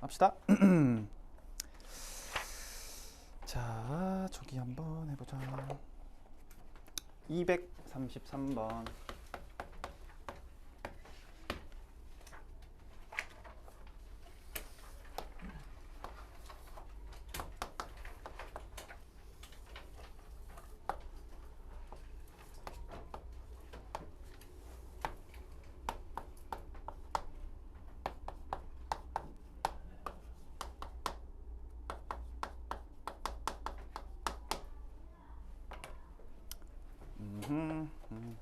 합시다. 자, 저기 한번 해보자. 233번. 음, 음.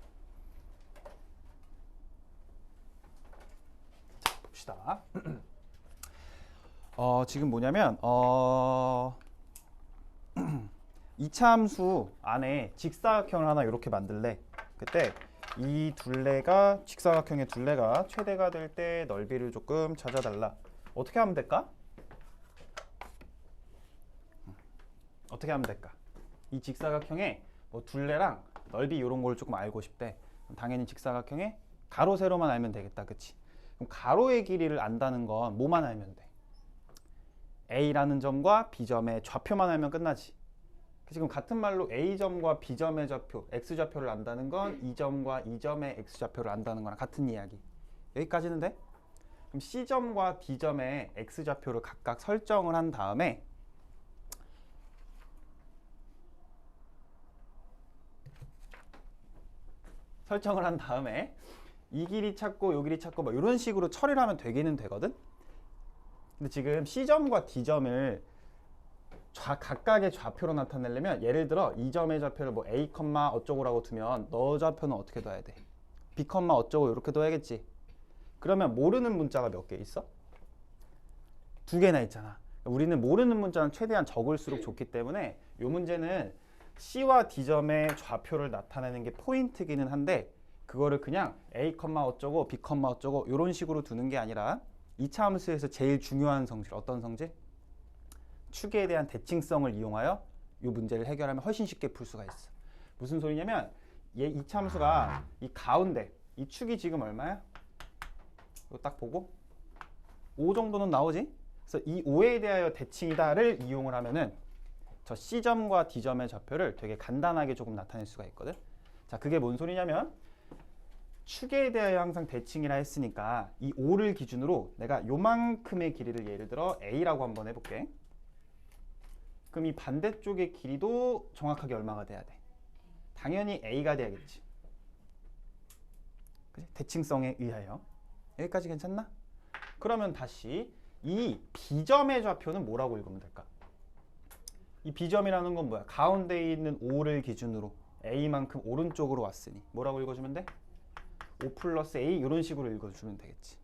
자, 봅시다. 어, 지금 뭐냐면 어 이차함수 안에 직사각형을 하나 이렇게 만들래. 그때 이 둘레가 직사각형의 둘레가 최대가 될 때 넓이를 조금 찾아달라. 어떻게 하면 될까? 어떻게 하면 될까? 이 직사각형의 뭐 둘레랑 넓이 이런 걸 조금 알고 싶대. 당연히 직사각형의 가로 세로만 알면 되겠다, 그치? 그럼 가로의 길이를 안다는 건 뭐만 알면 돼? A라는 점과 B점의 좌표만 알면 끝나지. 지금 같은 말로 A점과 B점의 좌표, X좌표를 안다는 건이 점과 이 점의 X좌표를 안다는 거랑 같은 이야기. 여기까지는 돼? 그럼 C점과 D점의 X좌표를 각각 설정을 한 다음에 설정을 한 다음에 이 길이 찾고 요 길이 찾고 뭐 이런 식으로 처리를 하면 되기는 되거든. 근데 지금 C점과 D점을 좌, 각각의 좌표로 나타내려면 예를 들어 이 점의 좌표를 뭐 A, 어쩌고라고 두면 너 좌표는 어떻게 둬야 돼? B, 어쩌고 이렇게 둬야겠지. 그러면 모르는 문자가 몇 개 있어? 두 개나 있잖아. 우리는 모르는 문자는 최대한 적을수록 좋기 때문에 이 문제는 C와 D점의 좌표를 나타내는 게 포인트기는 한데 그거를 그냥 A, 어쩌고 B, 어쩌고 이런 식으로 두는 게 아니라 이차 함수에서 제일 중요한 성질 어떤 성질? 축에 대한 대칭성을 이용하여 이 문제를 해결하면 훨씬 쉽게 풀 수가 있어. 무슨 소리냐면 얘 이차 함수가 이 가운데 이 축이 지금 얼마야? 이거 딱 보고 5 정도는 나오지? 그래서 이 5에 대하여 대칭이다를 이용을 하면은 저 C점과 D점의 좌표를 되게 간단하게 조금 나타낼 수가 있거든. 자, 그게 뭔 소리냐면 축에 대하여 항상 대칭이라 했으니까 이 5를 기준으로 내가 요만큼의 길이를 예를 들어 A라고 한번 해볼게. 그럼 이 반대쪽의 길이도 정확하게 얼마가 돼야 돼? 당연히 A가 돼야겠지. 그치? 대칭성에 의하여. 여기까지 괜찮나? 그러면 다시 이 B점의 좌표는 뭐라고 읽으면 될까? 이 B점이라는 건 뭐야? 가운데 있는 5를 기준으로 A만큼 오른쪽으로 왔으니 뭐라고 읽어주면 돼? 5 플러스 A 이런 식으로 읽어주면 되겠지.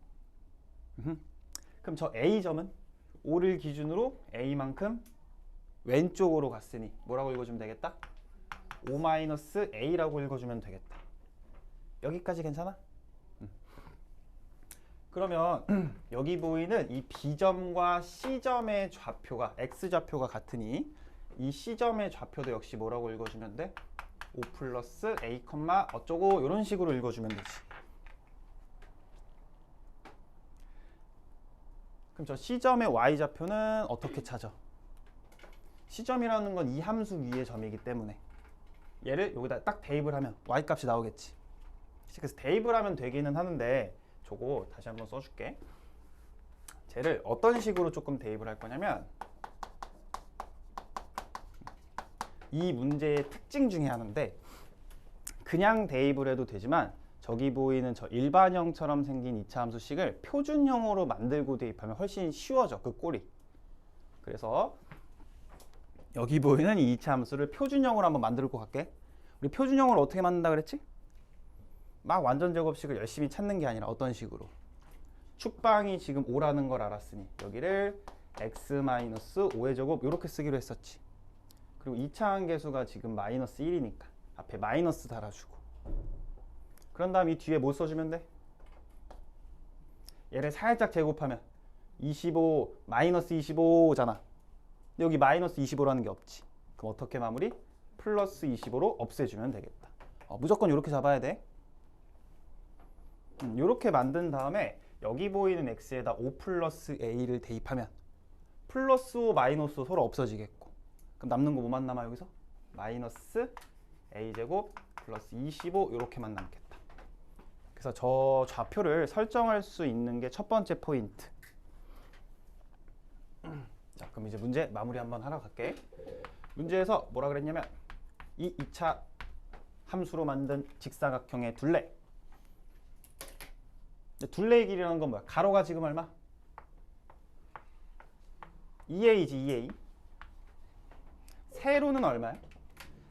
그럼 저 A점은 5를 기준으로 A만큼 왼쪽으로 갔으니 뭐라고 읽어주면 되겠다? 5 마이너스 A라고 읽어주면 되겠다. 여기까지 괜찮아? 음. 그러면 여기 보이는 이 B점과 C점의 좌표가 X좌표가 같으니 이 C점의 좌표도 역시 뭐라고 읽어주면 돼? 5 플러스 A, 어쩌고 이런 식으로 읽어주면 되지. 그럼 저 C점의 Y좌표는 어떻게 찾아? C점이라는 건 이 함수 위의 점이기 때문에 얘를 여기다 딱 대입을 하면 Y값이 나오겠지. 그래서 대입을 하면 되기는 하는데 저거 다시 한번 써줄게. 쟤를 어떤 식으로 조금 대입을 할 거냐면 이 문제의 특징 중에 하나인데 그냥 대입을 해도 되지만 저기 보이는 저 일반형처럼 생긴 이차 함수식을 표준형으로 만들고 대입하면 훨씬 쉬워져 그 꼴이. 그래서 여기 보이는 이 이차 함수를 표준형으로 한번 만들고 갈게. 우리 표준형을 어떻게 만든다 그랬지? 막 완전 제곱식을 열심히 찾는 게 아니라 어떤 식으로? 축방이 지금 5라는 걸 알았으니 여기를 x-5의 제곱 이렇게 쓰기로 했었지 그리고 2차 함계수가 지금 마이너스 1이니까 앞에 마이너스 달아주고. 그런 다음 이 뒤에 뭐 써주면 돼? 얘를 살짝 제곱하면 25 마이너스 25잖아. 여기 마이너스 25라는 게 없지. 그럼 어떻게 마무리? 플러스 25로 없애주면 되겠다. 어, 무조건 이렇게 잡아야 돼. 음, 이렇게 만든 다음에 여기 보이는 x에다 5 플러스 a를 대입하면 플러스 5 마이너스 5 서로 없어지겠고 그럼 남는 거 뭐만 남아 여기서? 마이너스 a제곱 플러스 25 이렇게만 남겠다. 그래서 저 좌표를 설정할 수 있는 게 첫 번째 포인트. 자, 그럼 이제 문제 마무리 한번 하러 갈게. 문제에서 뭐라 그랬냐면 이 2차 함수로 만든 직사각형의 둘레. 둘레의 길이라는 건 뭐야? 가로가 지금 얼마? 2a지 2a. 세로는 얼마야?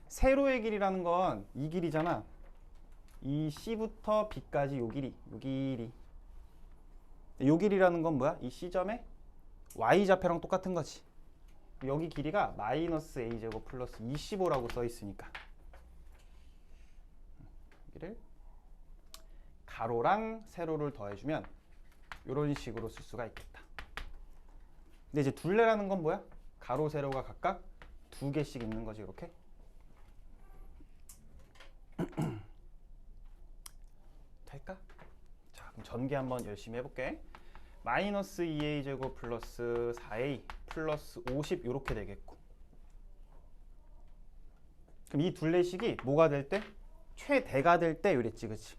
세로의 길이라는 건 이 길이잖아. 이 C부터 B까지 요 길이, 요 길이. 요 길이라는 건 뭐야? 이 C점의 Y좌표랑 똑같은 거지. 여기 길이가 마이너스 A제곱 플러스 25라고 써 있으니까. 여기를 가로랑 세로를 더해주면 이런 식으로 쓸 수가 있겠다. 근데 이제 둘레라는 건 뭐야? 가로, 세로가 각각 두 개씩 있는 거지, 이렇게. 될까? 자, 그럼 전개 한번 열심히 해볼게. 마이너스 2a 제곱 플러스 4a 플러스 50 이렇게 되겠고. 그럼 이 둘레식이 뭐가 될 때? 최대가 될 때 이랬지, 그치?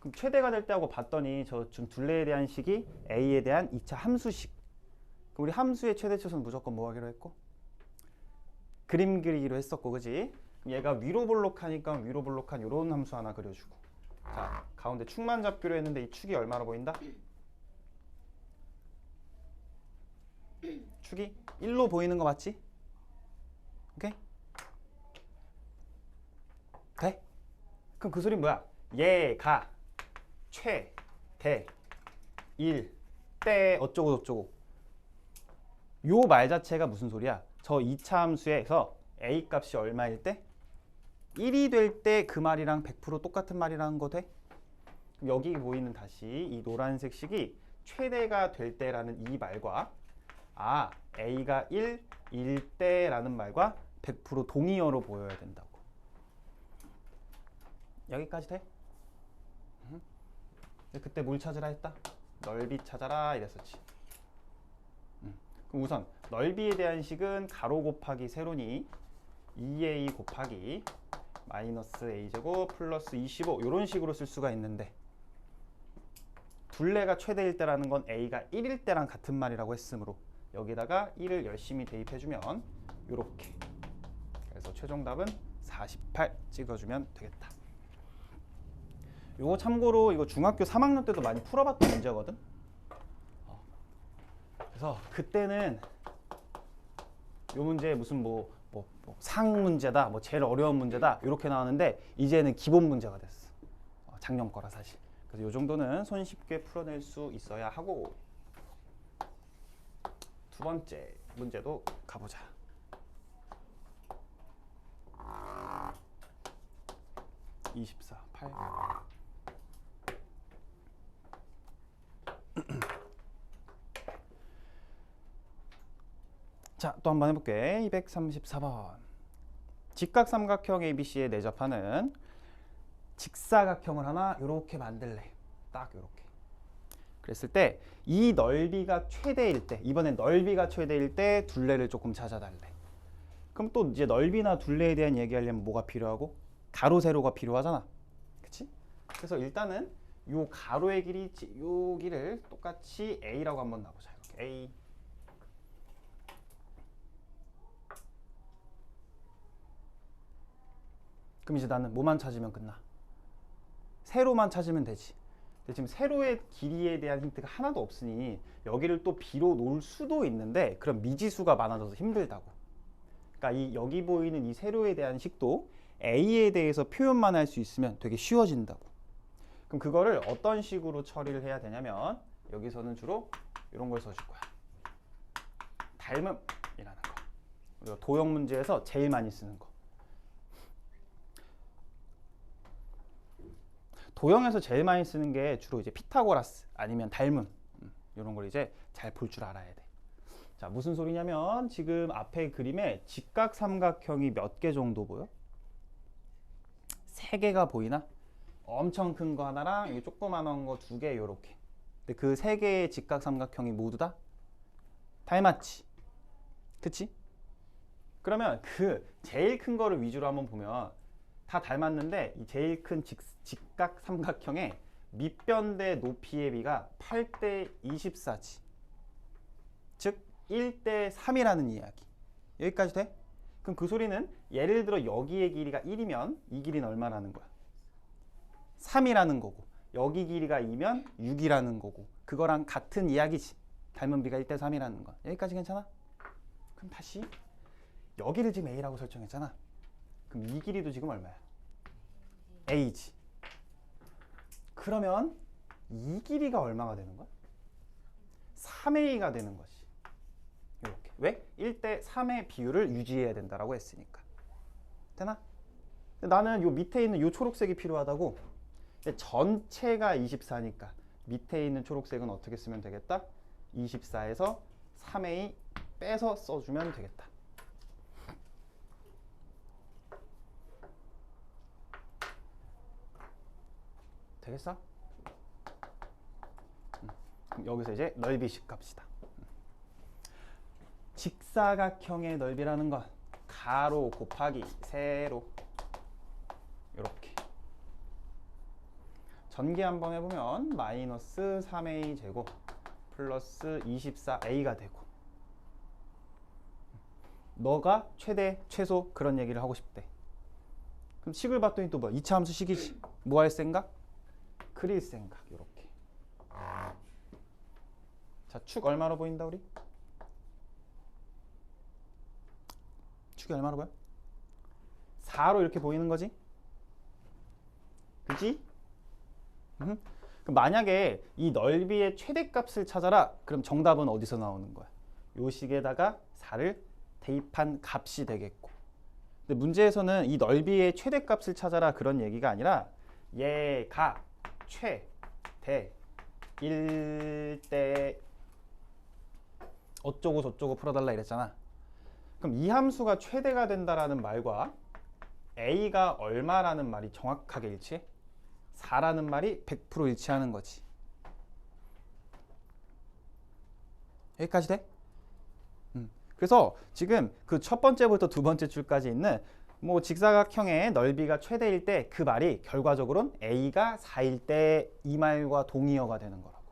그럼 최대가 될 때 하고 봤더니 저 좀 둘레에 대한 식이 a에 대한 2차 함수식. 그럼 우리 함수의 최대치수는 무조건 뭐 하기로 했고? 그림 그리기로 했었고, 그지? 얘가 위로 볼록하니까 위로 볼록한 이런 함수 하나 그려주고. 자, 가운데 축만 잡기로 했는데 이 축이 얼마로 보인다? 축이 1로 보이는 거 맞지? 오케이? 돼? 그럼 그 소리 뭐야? 얘가 최, 대, 일, 때 어쩌고 저쩌고 요 말 자체가 무슨 소리야? 저 2차 함수에서 a 값이 얼마일 때? 1이 될 때 그 말이랑 100% 똑같은 말이라는 거 돼? 여기 보이는 다시 이 노란색 식이 최대가 될 때라는 이 말과 아 a가 1, 일 때라는 말과 100% 동의어로 보여야 된다고. 여기까지 돼? 그때 뭘 찾으라 했다? 넓이 찾아라 이랬었지. 우선 넓이에 대한 식은 가로 곱하기 세로니 2a 곱하기 마이너스 a제곱 플러스 25 이런 식으로 쓸 수가 있는데 둘레가 최대일 때라는 건 a가 1일 때랑 같은 말이라고 했으므로 여기다가 1을 열심히 대입해주면 이렇게. 그래서 최종답은 48 찍어주면 되겠다. 요거 참고로 이거 중학교 3학년 때도 많이 풀어봤던 문제거든? 어. 그래서 그때는 요 문제 무슨 뭐, 뭐, 뭐 상 문제다 뭐 제일 어려운 문제다 이렇게 나왔는데 이제는 기본 문제가 됐어 어, 작년 거라 사실 그래서 요 정도는 손쉽게 풀어낼 수 있어야 하고 두 번째 문제도 가보자. 이십사, 팔. 자, 또 한번 해볼게. 234번. 직각삼각형 ABC에 내접하는 직사각형을 하나 이렇게 만들래. 딱 이렇게. 그랬을 때 이 넓이가 최대일 때 이번엔 넓이가 최대일 때 둘레를 조금 찾아달래. 그럼 또 이제 넓이나 둘레에 대한 얘기하려면 뭐가 필요하고 가로 세로가 필요하잖아. 그치? 그래서 일단은 요 가로의 길이 요 길을 똑같이 a라고 한번 놔보자. 이렇게 a 그럼 이제 나는 뭐만 찾으면 끝나? 세로만 찾으면 되지. 지금 세로의 길이에 대한 힌트가 하나도 없으니 여기를 또 b로 놓을 수도 있는데 그럼 미지수가 많아져서 힘들다고. 그러니까 이 여기 보이는 이 세로에 대한 식도 a에 대해서 표현만 할 수 있으면 되게 쉬워진다고. 그럼 그거를 어떤 식으로 처리를 해야 되냐면 여기서는 주로 이런 걸 써줄 거야. 닮음이라는 거. 우리가 도형 문제에서 제일 많이 쓰는 거. 도형에서 제일 많이 쓰는 게 주로 이제 피타고라스 아니면 음, 이런 걸 이제 잘 볼 줄 알아야 돼. 자 무슨 소리냐면 지금 앞에 그림에 직각 삼각형이 몇 개 정도 보여? 세 개가 보이나? 엄청 큰 거 하나랑 이 조그만한 거 두 개 요렇게 근데 그 세 개의 직각 삼각형이 모두 다 닮았지. 그치? 그러면 그 제일 큰 거를 위주로 한번 보면 다 닮았는데 이 제일 큰 직, 직각 삼각형의 밑변 대 높이의 비가 8대 24지. 즉 1대 3이라는 이야기. 여기까지 돼? 그럼 그 소리는 예를 들어 여기의 길이가 1이면 이 길이는 얼마라는 거야? 3이라는 거고 여기 길이가 2면 6이라는 거고 그거랑 같은 이야기지. 닮은 비가 1대 3이라는 거. 여기까지 괜찮아? 그럼 다시 여기를 지금 A라고 설정했잖아. 그럼 이 길이도 지금 얼마야? A지. 그러면 이 길이가 얼마가 되는 거야? 3A가 되는 거지. 이렇게. 왜? 1대 3의 비율을 유지해야 된다라고 했으니까. 되나? 나는 요 밑에 있는 요 초록색이 필요하다고. 전체가 24니까 밑에 있는 초록색은 어떻게 쓰면 되겠다? 24에서 3A 빼서 써주면 되겠다. 되겠어? 여기서 이제 넓이식 갑시다. 음. 직사각형의 넓이라는 건 가로 곱하기 세로 이렇게 전개 한번 해보면 마이너스 3a 제곱 플러스 24a가 되고 너가 최대 최소 그런 얘기를 하고 싶대 그럼 식을 봤더니 또 뭐야 2차 함수 식이지 뭐할 생각? 그릴 생각 이렇게 자축 얼마로 보인다 우리? 축이 얼마로 보여? 4로 이렇게 보이는 거지? 그지? 음? 만약에 이 넓이의 최대값을 찾아라. 그럼 정답은 어디서 나오는 거야? 요 식에다가 4를 대입한 값이 되겠고. 근데 문제에서는 이 넓이의 최대값을 찾아라 그런 얘기가 아니라 얘가 최대 1대 어쩌고 저쩌고 풀어달라 이랬잖아. 그럼 이 함수가 최대가 된다라는 말과 a가 얼마라는 말이 정확하게 일치해? 4라는 말이 100% 일치하는 거지. 여기까지 돼? 음. 그래서 지금 그 첫 번째부터 두 번째 줄까지 있는 뭐 직사각형의 넓이가 최대일 때 그 말이 결과적으로는 a가 4일 때 이 말과 동의어가 되는 거라고.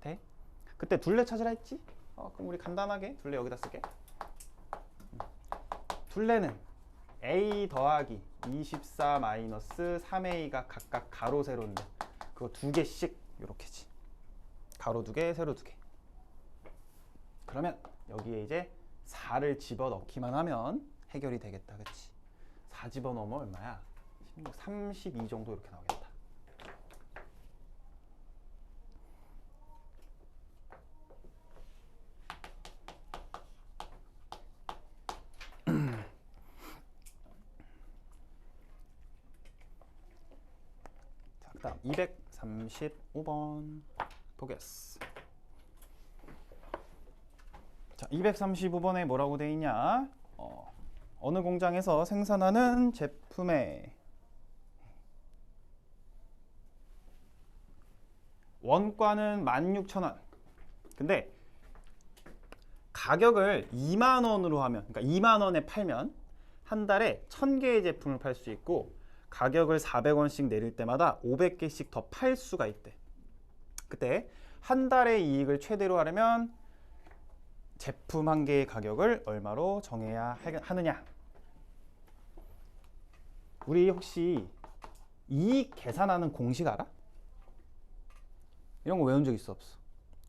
돼? 그때 둘레 찾으라 했지? 어, 그럼 우리 간단하게 둘레 여기다 쓸게. 음. 둘레는 a 더하기 24 마이너스 3a가 각각 가로 세로인데 그거 두 개씩 이렇게지. 가로 두 개, 세로 두 개. 그러면 여기에 이제 4를 집어 넣기만 하면 해결이 되겠다. 그치? 4 집어 넣으면 얼마야? 16, 32 정도 이렇게 나오겠다. 자, 그 다음 235번 보겠어. 자, 235번에 뭐라고 돼 있냐? 어, 어느 공장에서 생산하는 제품의 원가는 16,000원. 근데 가격을 2만 원으로 하면 그러니까 2만 원에 팔면 한 달에 1000개의 제품을 팔 수 있고 가격을 400원씩 내릴 때마다 500개씩 더 팔 수가 있대. 그때 한 달의 이익을 최대로 하려면 제품 한 개의 가격을 얼마로 정해야 하- 하느냐? 우리 혹시 이익 계산하는 공식 알아? 이런 거 외운 적 있어 없어?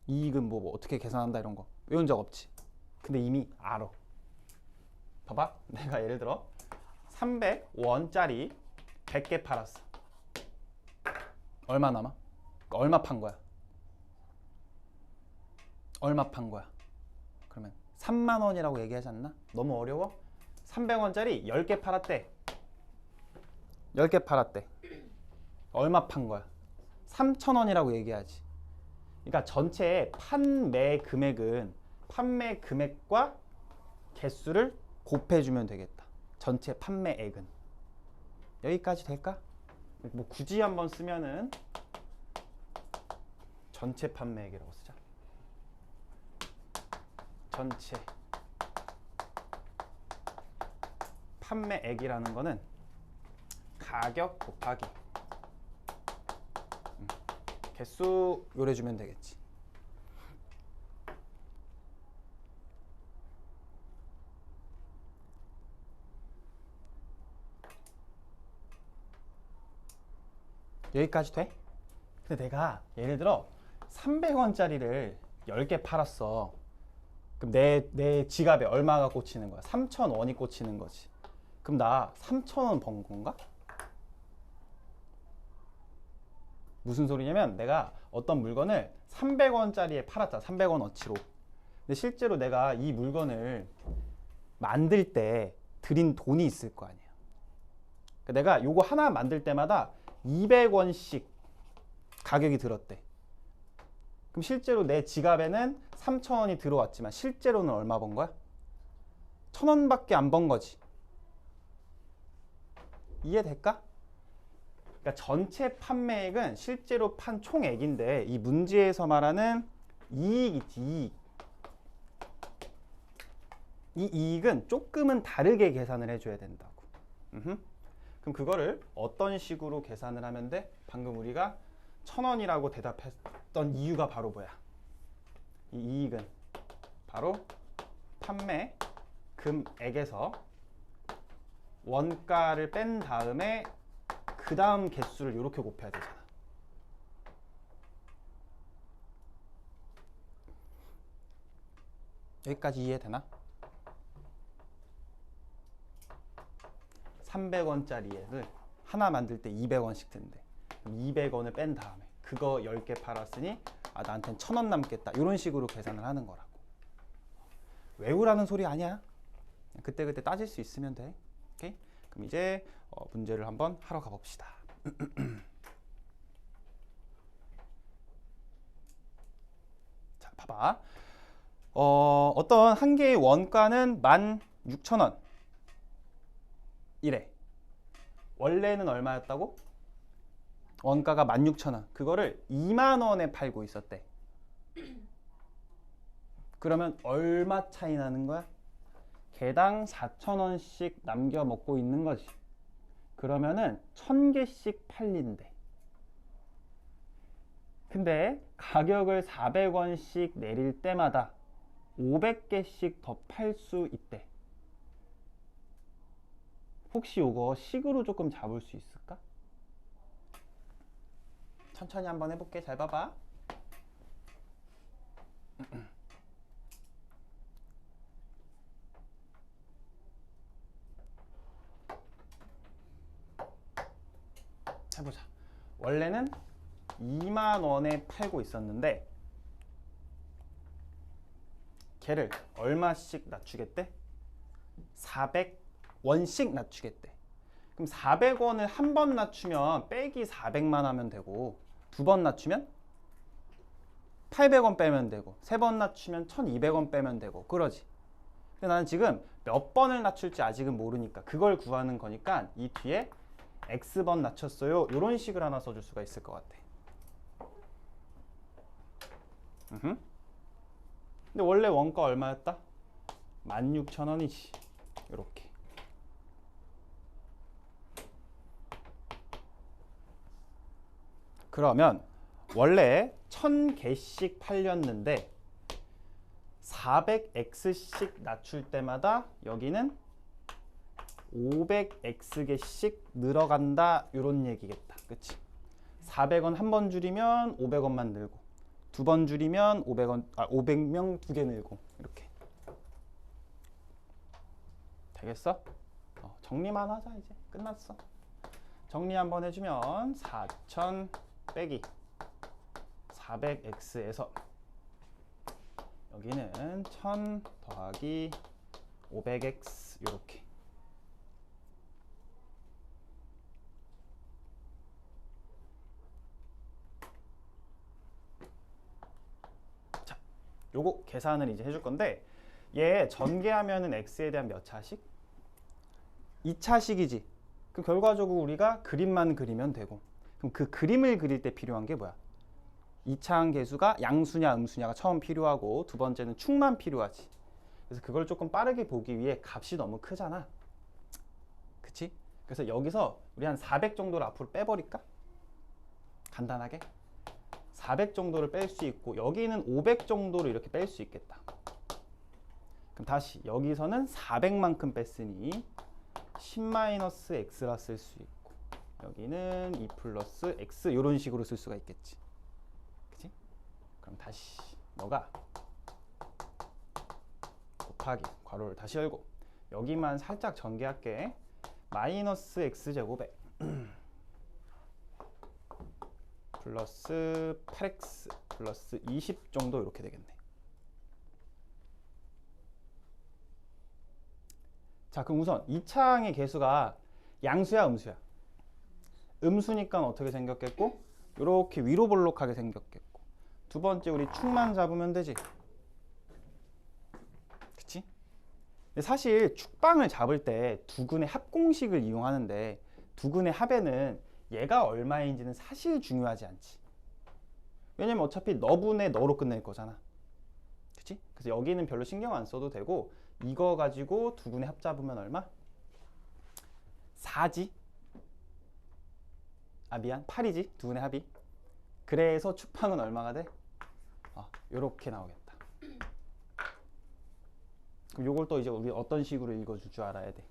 이익은 뭐, 뭐 어떻게 계산한다 이런 거 외운 적 없지? 근데 이미 알아. 봐봐, 내가 예를 들어 300원짜리 100개 팔았어. 얼마 남아? 얼마 판 거야? 얼마 판 거야? 그러면 3만 원이라고 얘기하지 않나? 너무 어려워? 300원짜리 10개 팔았대. 10개 팔았대. 얼마 판 거야? 3천 원이라고 얘기하지. 그러니까 전체 판매 금액은 판매 금액과 개수를 곱해주면 되겠다. 전체 판매액은. 여기까지 될까? 뭐 굳이 한번 쓰면은 전체 판매액이라고 쓰자. 전체 판매액이라는 거는 가격 곱하기 음, 개수 요래 주면 되겠지. 여기까지 돼? 근데 내가 예를 들어 300원짜리를 10개 팔았어. 그럼 내, 내 지갑에 얼마가 꽂히는 거야? 3,000원이 꽂히는 거지. 그럼 나 3,000원 번 건가? 무슨 소리냐면 내가 어떤 물건을 300원짜리에 팔았다. 300원어치로. 근데 실제로 내가 이 물건을 만들 때 들인 돈이 있을 거 아니야. 그러니까 내가 요거 하나 만들 때마다 200원씩 가격이 들었대. 그럼 실제로 내 지갑에는 3,000원이 들어왔지만 실제로는 얼마 번 거야? 1,000원밖에 안 번 거지. 이해될까? 그러니까 전체 판매액은 실제로 판 총액인데 이 문제에서 말하는 이익이지. 이익. 이 이익은 조금은 다르게 계산을 해줘야 된다고. 음흠. 그럼 그거를 어떤 식으로 계산을 하면 돼? 방금 우리가 천 원이라고 대답했 던 이유가 바로 뭐야? 이 이익은 바로 판매 금액에서 원가를 뺀 다음에 그 다음 개수를 이렇게 곱해야 되잖아. 여기까지 이해되나? 300원짜리 액을 하나 만들 때 200원씩 든대. 200원을 뺀 다음에 그거 10개 팔았으니 아 나한텐 1000원 남겠다. 이런 식으로 계산을 하는 거라고. 외우라는 소리 아니야. 그때 그때 따질 수 있으면 돼. 오케이? 그럼 이제 어, 문제를 한번 하러 가봅시다. 자, 봐봐. 어, 어떤 한 개의 원가는 16,000원. 이래. 원래는 얼마였다고? 원가가 16,000원. 그거를 2만 원에 팔고 있었대. 그러면 얼마 차이 나는 거야? 개당 4,000원씩 남겨 먹고 있는 거지. 그러면은 1,000개씩 팔린대. 근데 가격을 400원씩 내릴 때마다 500개씩 더 팔 수 있대. 혹시 요거 식으로 조금 잡을 수 있을까? 천천히 한번 해볼게. 잘 봐봐. 해보자. 원래는 2만 원에 팔고 있었는데 걔를 얼마씩 낮추겠대? 400원씩 낮추겠대. 그럼 400원을 한 번 낮추면 빼기 400만 하면 되고 두 번 낮추면 800원 빼면 되고 세 번 낮추면 1200원 빼면 되고 그러지. 근데 나는 지금 몇 번을 낮출지 아직은 모르니까 그걸 구하는 거니까 이 뒤에 x번 낮췄어요. 이런 식을 하나 써줄 수가 있을 것 같아. 음흠. 근데 원래 원가 얼마였다? 16,000원이지. 이렇게. 그러면 원래 1000개씩 팔렸는데 400x씩 낮출 때마다 여기는 500x개씩 늘어간다 이런 얘기겠다. 그치? 400원 한 번 줄이면 500원만 늘고 두 번 줄이면 500원 아 500명 두 개 늘고 이렇게 되겠어? 어, 정리만 하자 이제 끝났어. 정리 한번 해주면 4,000 빼기 400x에서 여기는 1000 더하기 500x 이렇게 자, 요거 계산을 이제 해줄 건데 얘 전개하면은 x에 대한 몇 차식? 2차식이지. 그 결과적으로 우리가 그림만 그리면 되고 그럼 그 그림을 그릴 때 필요한 게 뭐야? 이차항 계수가 양수냐 음수냐가 처음 필요하고 두 번째는 축만 필요하지. 그래서 그걸 조금 빠르게 보기 위해 값이 너무 크잖아. 그치? 그래서 여기서 우리 한 400 정도를 앞으로 빼버릴까? 간단하게 400 정도를 뺄 수 있고 여기는 500 정도를 이렇게 뺄 수 있겠다. 그럼 다시 여기서는 400만큼 뺐으니 10-x라 쓸 수 있고 여기는 2 플러스 x 이런 식으로 쓸 수가 있겠지. 그치? 그럼 다시 너가 곱하기 괄호를 다시 열고 여기만 살짝 전개할게. 마이너스 x 제곱에 플러스 8x 플러스 20 정도 이렇게 되겠네. 자, 그럼 우선 2차항의 개수가 양수야, 음수야? 음수니까 어떻게 생겼겠고? 이렇게 위로 볼록하게 생겼겠고. 두 번째 우리 축만 잡으면 되지. 그치? 사실 축방을 잡을 때 두근의 합공식을 이용하는데 두근의 합에는 얘가 얼마인지는 사실 중요하지 않지. 왜냐면 어차피 너분의 너로 끝낼 거잖아. 그치? 그래서 여기는 별로 신경 안 써도 되고 이거 가지고 두근의 합 잡으면 얼마? 4지? 아 미안 8이지 두근의 합이 그래서 축방은 얼마가 돼? 아 요렇게 나오겠다 그럼 요걸 또 이제 우리 어떤 식으로 읽어줄 줄 알아야 돼.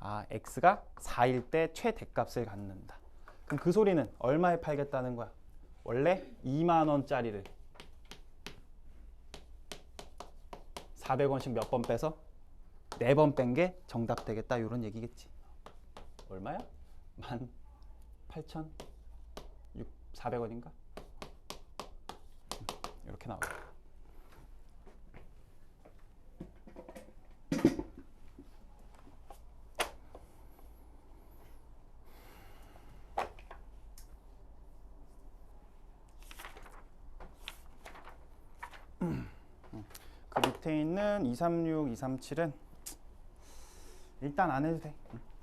아, x가 4일 때 최대값을 갖는다. 그럼 그 소리는 얼마에 팔겠다는 거야? 원래 2만 원짜리를 400원씩 몇 번 빼서 4번 뺀 게 정답 되겠다 이런 얘기겠지. 얼마야? 18,400원인가? 이렇게 나오겠다. 그 밑에 있는 236, 237은 일단 안 해도 돼. 응.